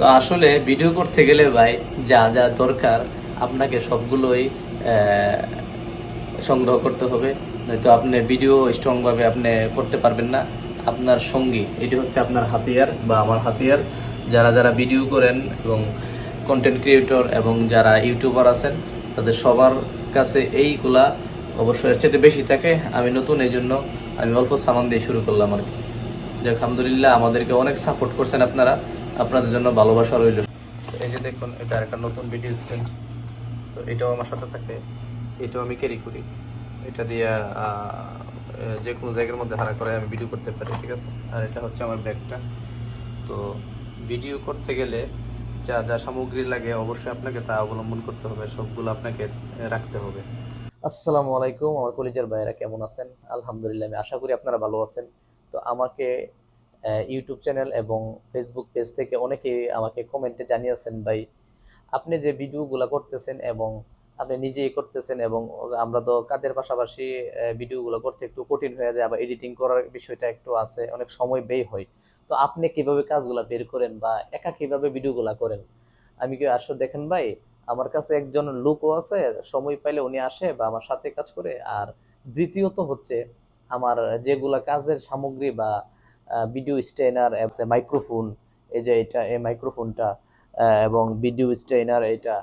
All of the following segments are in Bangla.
তো আসলে ভিডিও করতে গেলে ভাই যা যা দরকার আপনাকে সবগুলোই সংগ্রহ করতে হবে। নয়তো আপনি ভিডিও স্ট্রংভাবে আপনি করতে পারবেন না। আপনার সঙ্গী, এটি হচ্ছে আপনার হাতিয়ার বা আমার হাতিয়ার। যারা যারা ভিডিও করেন এবং কন্টেন্ট ক্রিয়েটর এবং যারা ইউটিউবার আছেন, তাদের সবার কাছে এইগুলা অবশ্যই এর চেয়ে বেশি থাকে। আমি নতুন এই জন্য আমি অল্প সামান দিয়ে শুরু করলাম আর কি। আলহামদুলিল্লাহ আমাদেরকে অনেক সাপোর্ট করছেন আপনারা। আপনাদের জন্য ভালোবাসা রইল। এই যে দেখুন, এটা একটা নতুন ভিডিও স্ট্যান্ড তো এটাও আমার সাথে থাকে, এটাও আমি ক্যারি করি। এটা দিয়ে যে কোনো জায়গার মধ্যে হারা করে আমি ভিডিও করতে পারি, ঠিক আছে? আর এটা হচ্ছে আমার ব্যাগটা। তো ভিডিও করতে গেলে যা যা সামগ্রী লাগে অবশ্যই আপনাকে তা অবলম্বন করতে হবে, সবগুলো আপনাকে রাখতে হবে। আসসালামু আলাইকুম, আমার কলিজার ভাইয়েরা কেমন আছেন? আলহামদুলিল্লাহ, আমি আশা করি আপনারা ভালো আছেন। তো আমাকে ইউটিউব চ্যানেল এবং ফেসবুক পেজ থেকে অনেকেই আমাকে কমেন্টে জানিয়েছেন, ভাই, আপনি যে ভিডিওগুলো করতেছেন এবং আপনি নিজেই করতেছেন এবং আমরা তো কাজের পাশাপাশি ভিডিওগুলো করতে একটু কঠিন হয়ে যায় আবার এডিটিং করার বিষয়টা একটু আছে, অনেক সময় ব্যয় হয়। তো আপনি কীভাবে কাজগুলো বের করেন বা একা কীভাবে ভিডিওগুলো করেন? আমি কি আসলে দেখেন, ভাই, আমার কাছে একজন লোকও আছে, সময় পাইলে উনি আসে বা আমার সাথে কাজ করে। আর দ্বিতীয়ত হচ্ছে, আমার যেগুলা কাজের সামগ্রী বা ভিডিও স্টেনার মাইক্রোফোন এই যে এটা, এই মাইক্রোফোনটা এবং ভিডিও স্টেনার এটা,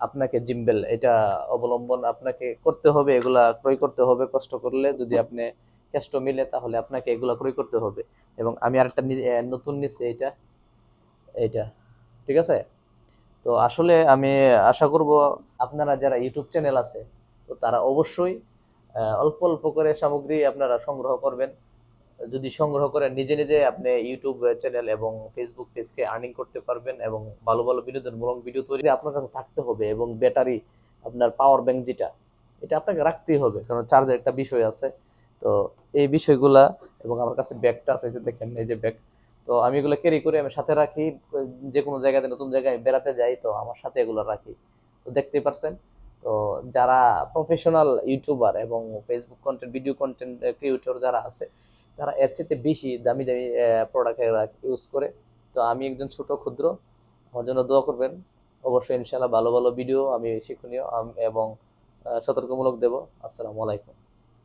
আপনাকে জিম্বেল এটা অবলম্বন আপনাকে করতে হবে, এগুলা ক্রয় করতে হবে, কষ্ট করলে যদি আপনি কষ্ট মিলে তাহলে আপনাকে এগুলা ক্রয় করতে হবে। এবং আমি আরেকটা নি- নতুন নিচ্ছি এটা এইটা ঠিক আছে? তো আসলে আমি আশা করব আপনারা যারা ইউটিউব চ্যানেল আছে, তো তারা অবশ্যই অল্প অল্প করে সামগ্রী আপনারা সংগ্রহ করবেন। যদি সংগ্রহ করেন, নিজে নিজে আপনি ইউটিউব চ্যানেল এবং ফেসবুক পেজকে আর্নিং করতে পারবেন এবং ভালো ভালো বিনোদনমূলক ভিডিও তৈরি আপনার কাছে থাকতে হবে এবং ব্যাটারি আপনার পাওয়ার ব্যাংক যেটা, এটা আপনাকে রাখতেই হবে কারণ চার্জের একটা বিষয় আছে। তো এই বিষয়গুলা এবং আমার কাছে ব্যাগটা আছে যে দেখেন, এই যে ব্যাগ তো আমি এগুলো ক্যারি করে আমি সাথে রাখি, যে কোনো জায়গাতে নতুন জায়গায় বেড়াতে যাই, তো আমার সাথে এগুলো রাখি। তো দেখতেই পারছেন, তো যারা প্রফেশনাল ইউটিউবার এবং Facebook content video content creator যারা আছে তারা এর চেয়ে বেশি দামি দামি প্রোডাক্ট ইউজ করে। তো আমি একজন ছোট ক্ষুদ্র, আমার জন্য দোয়া করবেন। অবশ্যই ইনশাল্লাহ ভালো ভালো ভিডিও আমি শিক্ষণীয় এবং সতর্কমূলক দেব। আসসালামু আলাইকুম।